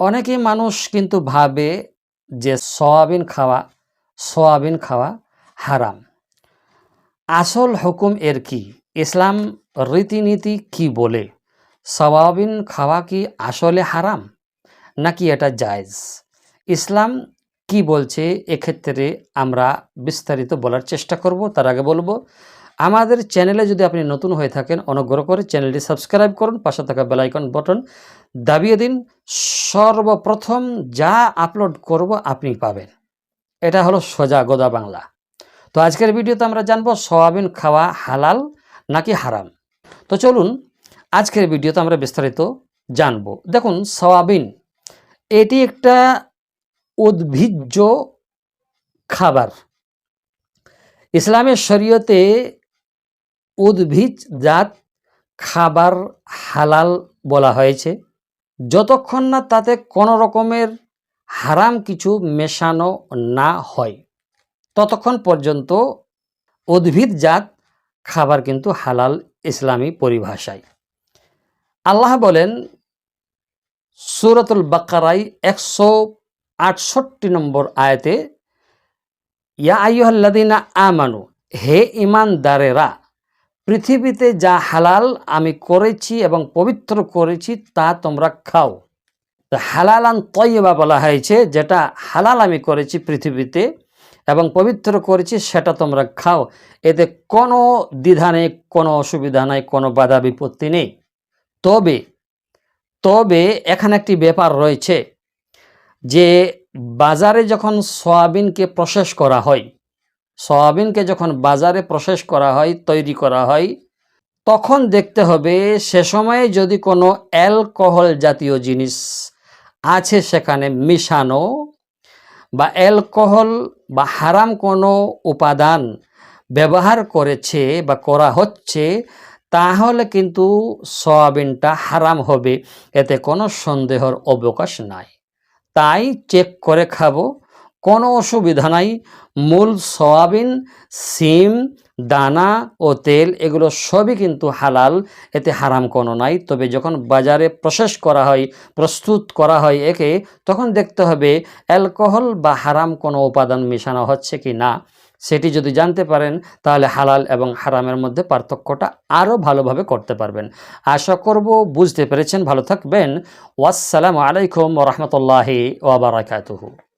অনেকেই মানুষ কিন্তু ভাবে যে সয়াবিন খাওয়া সয়াবিন খাওয়া হারাম। আসল হুকুম এর কি? ইসলাম রীতিনীতি কি বলে? সয়াবিন খাওয়া কি আসলে হারাম, নাকি এটা জায়েজ? ইসলাম কি বলছে? এক্ষেত্রে আমরা বিস্তারিত বলার চেষ্টা করব। তার আগে বলব আমাদের চ্যানেলে যদি আপনি নতুন হয়ে থাকেন, অনুগ্রহ করে চ্যানেলটি সাবস্ক্রাইব করুন, পাশে থাকা বেলাইকন বটন দাবিয়ে দিন। সর্বপ্রথম যা আপলোড করব আপনি পাবেন, এটা হলো সোজা গোদা বাংলা। তো আজকের ভিডিওতে আমরা জানব সয়াবিন খাওয়া হালাল নাকি হারাম। তো চলুন, আজকের ভিডিওতে আমরা বিস্তারিত জানব। দেখুন, সয়াবিন, এটি একটা উদ্ভিজ্জ খাবার। ইসলামের শরীয়তে উদ্ভিদজাত খাবার হালাল বলা হয়েছে। যতক্ষণ না তাতে কোনো রকমের হারাম কিছু মেশানো না হয়, ততক্ষণ পর্যন্ত উদ্ভিদজাত খাবার কিন্তু হালাল ইসলামী পরিভাষায়। আল্লাহ বলেন, সুরতুল বাকারাই একশো আটষট্টি নম্বর আয়াতে, ইয়া আইয়ুহাল্লাদিনা আমানু, হে ইমানদারেরা পৃথিবীতে যা হালাল আমি করেছি এবং পবিত্র করেছি, তা তোমরা খাও। তো হালালান তৈবা বলা হয়েছে, যেটা হালাল আমি করেছি পৃথিবীতে এবং পবিত্র করেছি, সেটা তোমরা খাও। এতে কোনো দ্বিধা নেই, কোনো অসুবিধা নেই, কোনো বাধা বিপত্তি নেই। তবে তবে এখানে একটি ব্যাপার রয়েছে যে, বাজারে যখন সয়াবিনকে প্রসেস করা হয় সয়াবিনকে যখন বাজারে প্রসেস করা হয়, তৈরি করা হয়, তখন দেখতে হবে সে সময়ে যদি কোনো অ্যালকোহল জাতীয় জিনিস আছে সেখানে মিশানো বা অ্যালকোহল বা হারাম কোনো উপাদান ব্যবহার করেছে বা করা হচ্ছে, তাহলে কিন্তু সয়াবিনটা হারাম হবে। এতে কোনো সন্দেহর অবকাশ নাই। তাই চেক করে খাব। কোনো অসুবিধা নাই। মূল সয়াবিন, সিম, দানা ও তেল এগুলো সবই কিন্তু হালাল, এতে হারাম কোনো নাই। তবে যখন বাজারে প্রসেস করা হয়, প্রস্তুত করা হয় একে, তখন দেখতে হবে অ্যালকোহল বা হারাম কোনো উপাদান মেশানো হচ্ছে কি না। সেটি যদি জানতে পারেন, তাহলে হালাল এবং হারামের মধ্যে পার্থক্যটা আরও ভালোভাবে করতে পারবেন। আশা করব বুঝতে পেরেছেন। ভালো থাকবেন। ওয়াসসালামু আলাইকুম রহমতুল্লাহি ওবরাকাতুহু